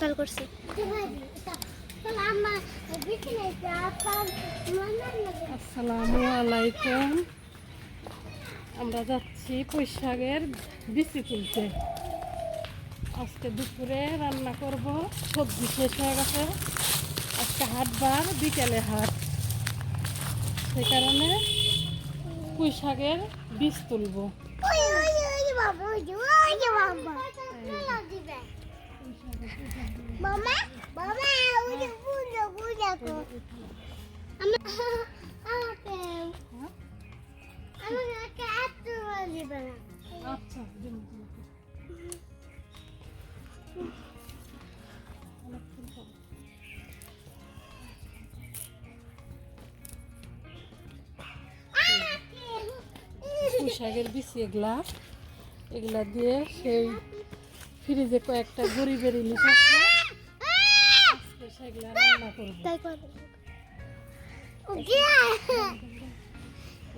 তাল করছি। মনে আসসালামু আলাইকুম। আমরা যাচ্ছি পুঁইশাকের বিচি তুলতে। আজকে দুপুরে রান্না করব সবজি শেষ হয়ে গেছে। আজকে হাটবার বিকেলে হাট। সেই কারণে পুঁইশাকের বীজ তুলব। মামা মামা ওই যে বুঝো বুঝো তো আমি আমাকে আমাকে এত দিবে না আচ্ছা দিন। পুঁইশাকের বিচি এগুলা। এগুলা দিয়ে সেই ফ্রিজে কয়েকটা গরিবের ইলিশ আছে। সেগুলা রান্না করব। তাই করবে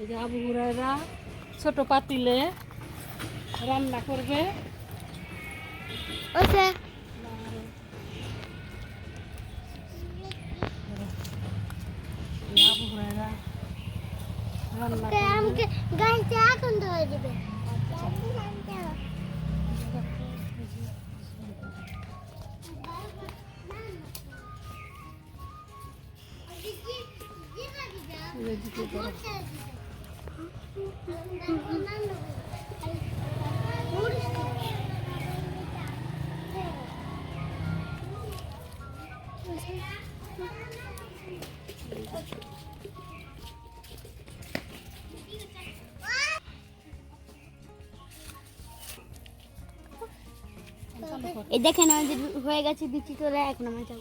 এই যে আবু হুরাইরা ছোট পাতিলে রান্না করবে। এই দেখেন আমাদের হয়ে গেছে বিচি তোলা এখন আমরা যাব।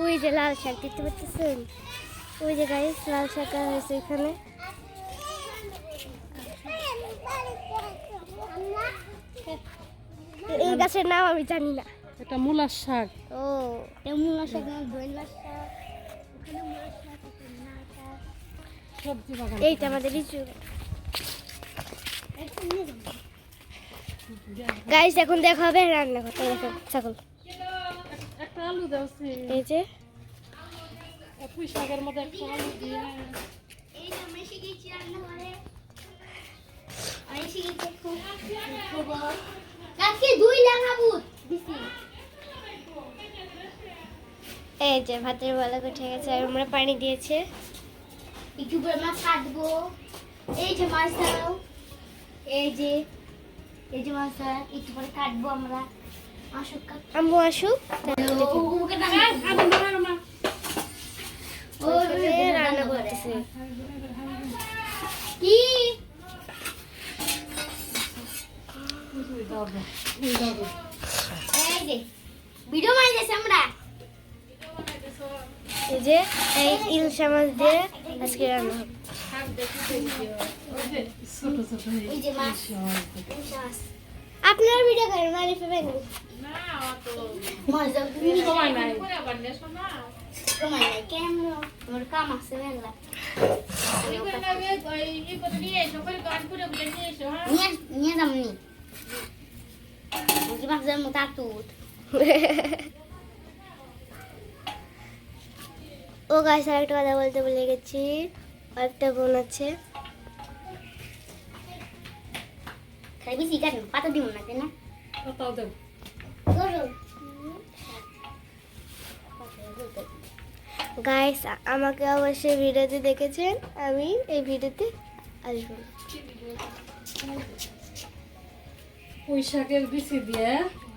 ওই যে লাল শাক দেখতে পাচ্ছেন? ওই যে গাইস লাল শাক হয়েছে এখানে। এই গাছের নাম আমি জানি না। এটা মূলার শাক। ও মুলা শাক না দইলা শাক। মুলা সবজি বাগান। এইটা আমাদের লিচু গাইস এখন দেখা হবে রান্না করতে দেখো ছাগল। একটা আলু দেওছি এই যে। পুঁই শাকের মধ্যে একটা আলু দিয়ে। এই যে আমি শিখেছি রান্না করে আমি শিখেছি খুব খুব কাকে দুই লাগাবো দিছি এই যে ভাতের বলা উঠে গেছে আর আমরা পানি দিয়েছে। একটু করে মাছ কাটবো। এই যে মাছ দাও। এই যে এই যে মাছ একটু করে কাটবো আমরা। আম্মু আসুক। রান্না করতেছে। কি? ভিডিও বানাইতেছি আমরা। এই যে এই ইলশা মাছ দিয়ে আজকে রান্না হবে। ছোট ছোট এই যে মাছ মাছ। আপনার ভিডিও করেন মানে ফেবেন মাছ দাও তুমি সময় নাই। তোমার নাই কেমন আমার কাম আছে মেলা। নিয়ে নিয়ে যাম নি। বুঝি মাছের ও গাছ আর একটা কথা বলতে বলে গেছি। একটা বোন আছে। খাই বেশি কাট পাতা দিব না তাই না পাতাও দেব গাইস আমাকে অবশ্যই ভিডিওতে দেখেছেন আমি এই ভিডিওতে আসব পুঁই শাকের বিচি দিয়ে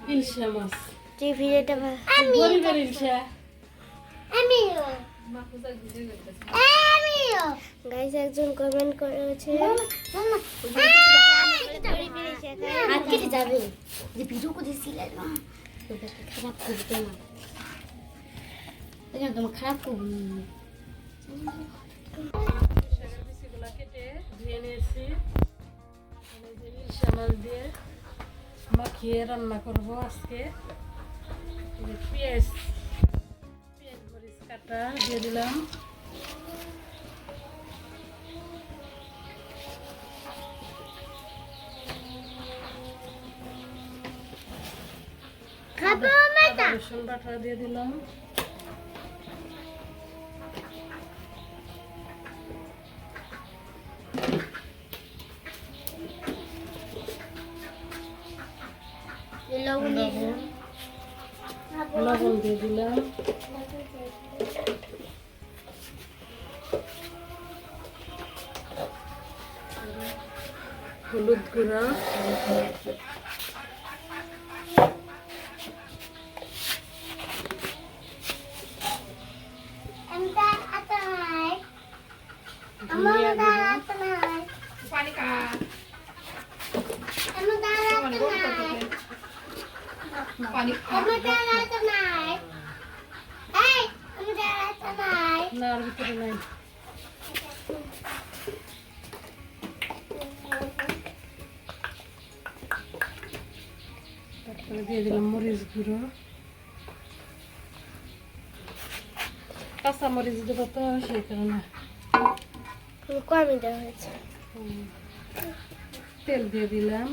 ইলশা মাছ যে ভিডিওটা গরিবের ইলশা আমিও গাইস একজন কমেন্ট করেছে গরিবের কেটে যাবে, যে ভিডিও করেছিলেন না তোকে খারাপ করবে তোমার এখানে তোমার খারাপ করব দিয়ে মাখিয়ে রান্না করব আজকে। পেঁয়াজ পেঁয়াজ মরিচ কাটা দিয়ে দিলাম। রসুন বাটা দিয়ে দিলাম। লবণ দিয়ে দিলাম। হলুদ গুঁড়া। ধনিয়া গুঁড়া না আর ভিতরে নাই তারপরে দিয়ে দিলাম মরিচ গুঁড়ো কাঁচা মরিচ দেবো তো সেই কারণে কমই দেওয়া হয়েছে। তেল দিয়ে দিলাম।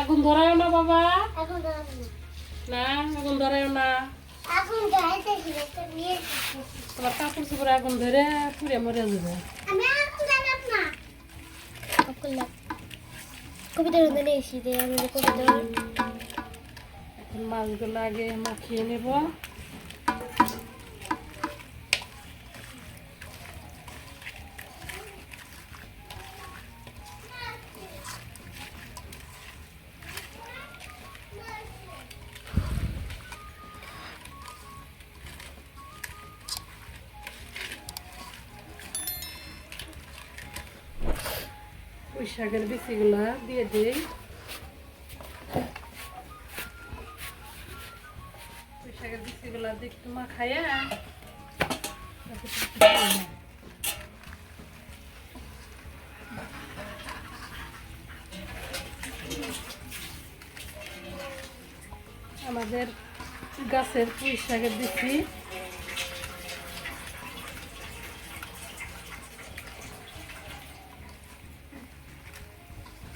আগুন ধরায় না বাবা। না। আগুন ধরায় না। কাপড় চোপড়ে আগুন ধরে পুড়ে মরে যাবে। কবিতা রন্ধনে এসে দিয়ে আমাদের কবিতা এখন মাছগুলো আগে মাখিয়ে নেব। পুঁই শাকের বিচিগুলা দিয়ে দিই শাকের দিয়ে। আমাদের গাছের পুঁই শাকের দিচ্ছি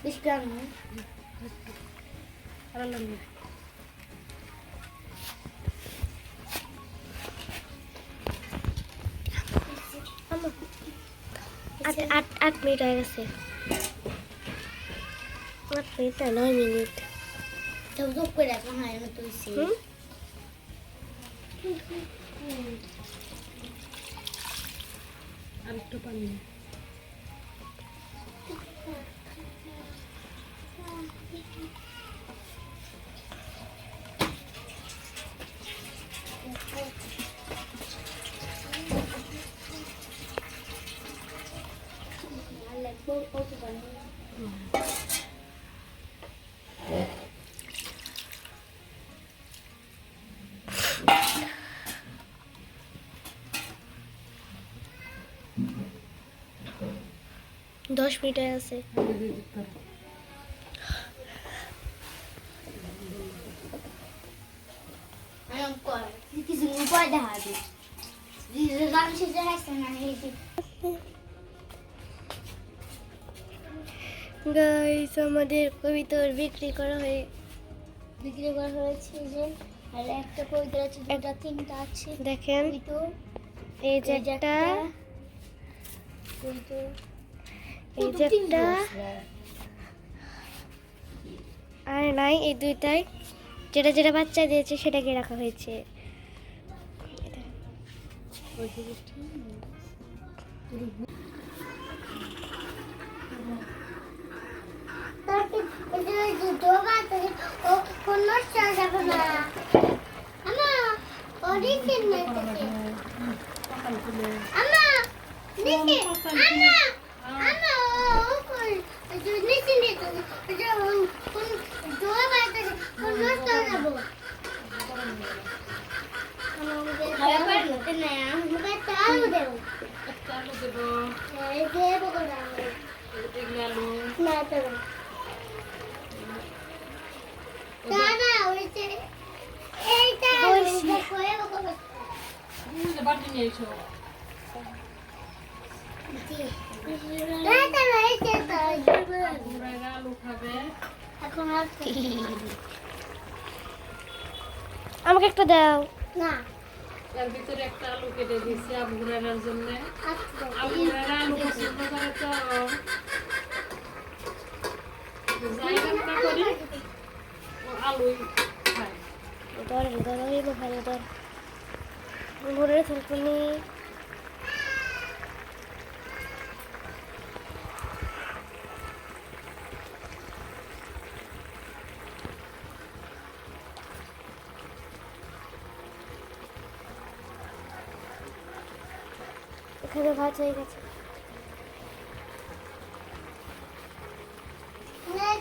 বেশি আমি আর লাগবে আট আট আট মিনিট হয়ে গেছে আট মিনিট না নয় মিনিট সব যোগ করে রাখো হ্যাঁ আমি তুলছি হুম আর একটু পানি দশ মিনিট হয়ে যে গাইস আমাদের কবিতর বিক্রি করা হয়ে বিক্রি করা হয়েছে যে আর একটা কবিতা আছে দুটা তিনটা আছে দেখেন এই যে একটা এই যে একটা আর নাই এই দুইটাই যেটা যেটা বাচ্চা দিয়েছে সেটাকে রাখা হয়েছে আমা আমা আমা তুলে আমা ও কই যে নিচে নিচে যে কোন দোয়া বাইতে কোন নষ্ট হয়ে যাবে খাবার পারতে না আমি তো আলু দেব একটা আলু দেবো এই দেব করে এগুলো আলু না তো দাদা ওই যে এইটা কয়ে বকো এই যে বাটি নিয়ে এসো দাদা এই যে তো তোমরা এরা আলু খাবে এখন আর আমাকে একটা দাও। না। এর ভিতরে একটা আলু কেটে দিয়েছি আবু হুরাইরার জন্য। আচ্ছা। আবু হুরাইরা আলু পছন্দ করে তো। আলুই খায়। ধর ধর ভালো ধর। ঘুরে থাকবনি এখানে ভাত হয়ে গেছে।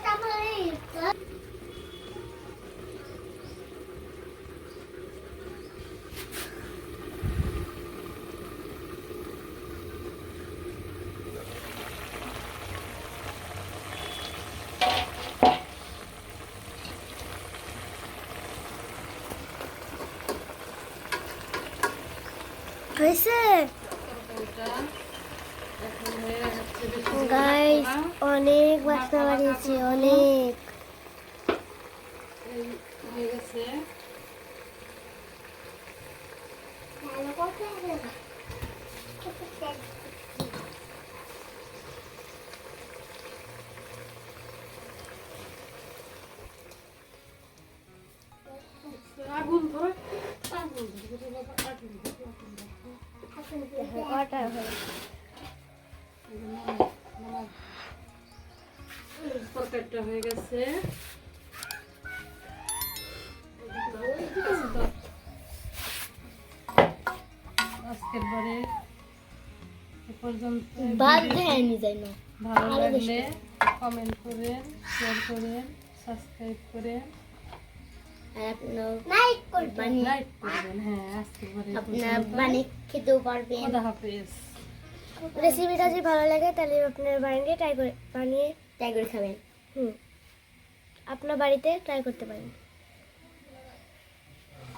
তারপরে হয়েছে? হয়ে গাইস অনেক বাসনা বাড়িয়েছে অনেক। হয়ে গেছে। কটা হয়ে হয়ে গেছে। আজকের বারে এ পর্যন্ত যাই না ভালো লাগলে কমেন্ট করেন শেয়ার করেন সাবস্ক্রাইব করেন আপনার। বানিয়ে খেতেও পারবেন রেসিপিটা যদি ভালো লাগে তাহলে আপনার বাড়িতে ট্রাই করে বানিয়ে ট্রাই করে খাবেন হুম আপনার বাড়িতে ট্রাই করতে পারেন